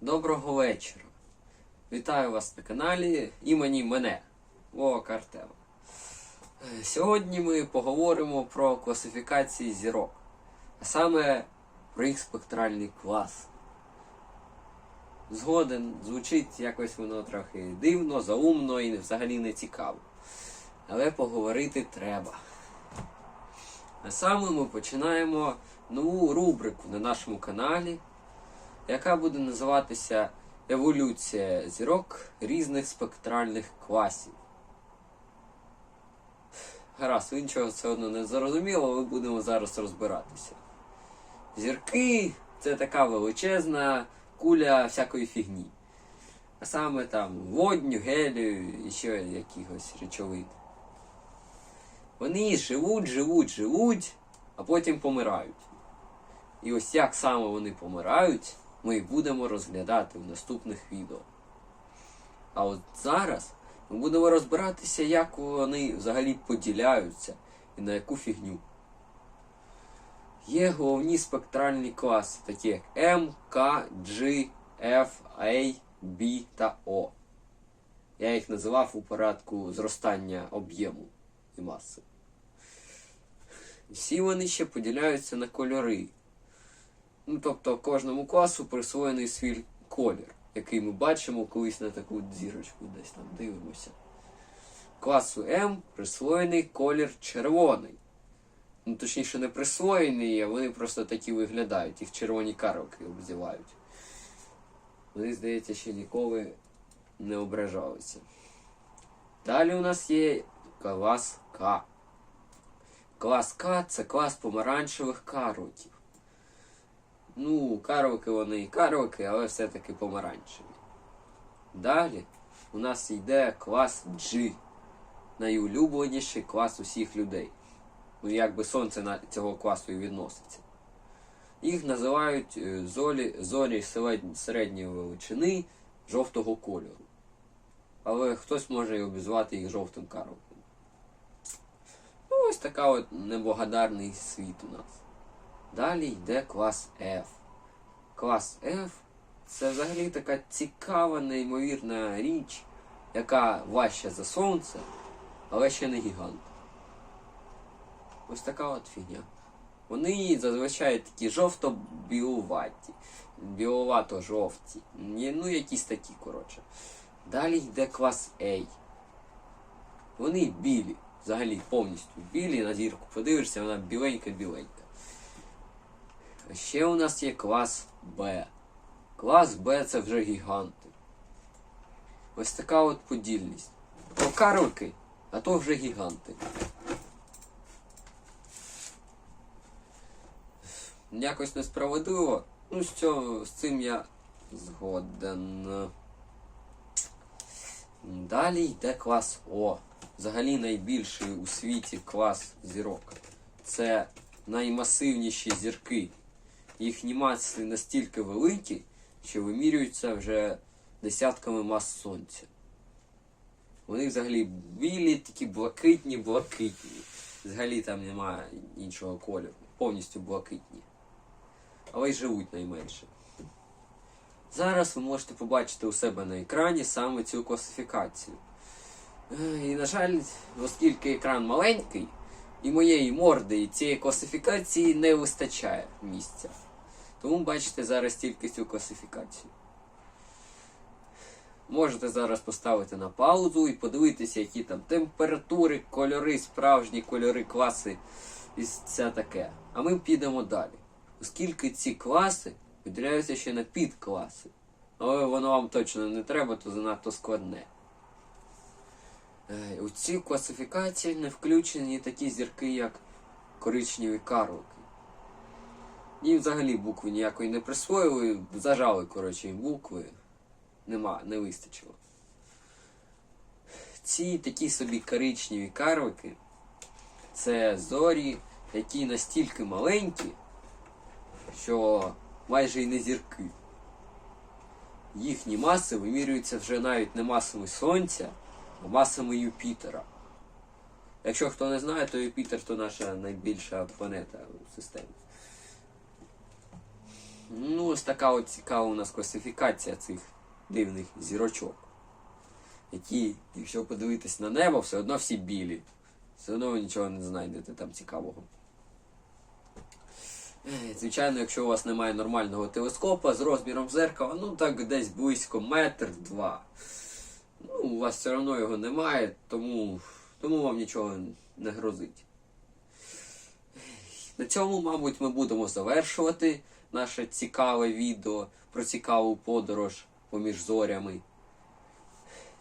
Доброго вечора. Вітаю вас на каналі імені мене, Вова Картела. Е, Сьогодні ми поговоримо про класифікації зірок, а саме про їх спектральний клас. Згоден, звучить якось воно трохи дивно, заумно і взагалі не цікаво. Але поговорити треба. А саме ми починаємо нову рубрику на нашому каналі, яка буде називатися Еволюція зірок різних спектральних класів. Гаразд, ви нічого все одно не зрозуміло, але будемо зараз розбиратися. Зірки це така величезна куля всякої фігні. А саме там водню, гелію і ще якихось речовин. Вони живуть, живуть, живуть, а потім помирають. І ось як саме вони помирають, ми будемо розглядати в наступних відео. А от зараз ми будемо розбиратися, як вони взагалі поділяються і на яку фігню. Є головні спектральні класи, такі як М, К, G, F, A, B та O. Я їх називав у порядку зростання об'єму і маси. Всі вони ще поділяються на кольори. Ну, тобто кожному класу присвоєний свій колір, який ми бачимо колись на таку зірочку десь там дивимося. Класу М присвоєний колір червоний. Ну, точніше, не присвоєний, а вони просто такі виглядають, їх червоні карлики обзивають. Вони, здається, ще ніколи не ображалися. Далі у нас є клас К. Клас К це клас помаранчевих карликів. Ну, карлики вони і карлики, але все-таки помаранчеві. Далі у нас йде клас G. Найулюбленіший клас усіх людей. Ну, якби сонце на цього класу і відноситься. Їх називають е, золі, зорі середньої величини жовтого кольору. Але хтось може і обізвати їх жовтим карликом. Ну, ось така от неблагодарний світ у нас. Далі йде клас F. Клас F це взагалі така цікава, неймовірна річ, яка важча за сонце, але ще не гігант. Ось така от фігня. Вони зазвичай такі жовто-білуваті, біловато-жовті. Ну, якісь такі, коротше. Далі йде клас A. Вони білі, взагалі повністю білі, на зірку подивишся, вона біленька-біленька. А ще у нас є клас Б. Клас Б це вже гіганти. Ось така от подільність. То карлики, а то вже гіганти. Якось несправедливо. Ну, з, цього, з цим я згоден. Далі йде клас О. Взагалі найбільший у світі клас зірок. Це наймасивніші зірки. Їхні маси настільки великі, що вимірюються вже десятками мас сонця. Вони взагалі білі, такі блакитні, блакитні. Взагалі там немає іншого кольору. Повністю блакитні. Але й живуть найменше. Зараз ви можете побачити у себе на екрані саме цю класифікацію. Е, І, на жаль, оскільки екран маленький, і моєї морди і цієї класифікації не вистачає місця. Тому бачите зараз тільки цю класифікацію. Можете зараз поставити на паузу і подивитися, які там температури, кольори, справжні кольори, класи і все таке. А ми підемо далі. Оскільки ці класи поділяються ще на підкласи. Але воно вам точно не треба, то занадто складне. Е, У цю класифікацію не включені такі зірки, як коричневі карлики. Їм взагалі букви ніякої не присвоїли, зажали, коротше, букви. Нема, не вистачило. Ці такі собі коричневі карлики це зорі, які настільки маленькі, що майже і не зірки. Їхні маси вимірюються вже навіть не масами Сонця, а масами Юпітера. Якщо хто не знає, то Юпітер то наша найбільша планета у системі. Ну, ось така от цікава у нас класифікація цих дивних зірочок. Які, якщо подивитись на небо, все одно всі білі. Все одно ви нічого не знайдете там цікавого. Е, Звичайно, якщо у вас немає нормального телескопа з розміром зеркала, ну так десь близько метр два. Ну, у вас все одно його немає, тому, тому вам нічого не грозить. На цьому, мабуть, ми будемо завершувати наше цікаве відео про цікаву подорож поміж зорями.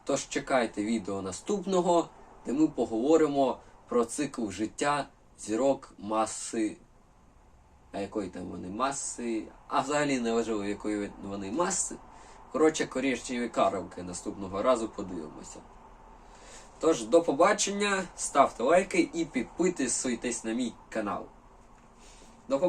Тож чекайте відео наступного, де ми поговоримо про цикл життя зірок маси. А якої там вони маси? А взагалі не важливо, якої вони маси. Коротше, коричневі карлики наступного разу подивимося. Тож, до побачення, ставте лайки і підписуйтесь на мій канал. До побачення!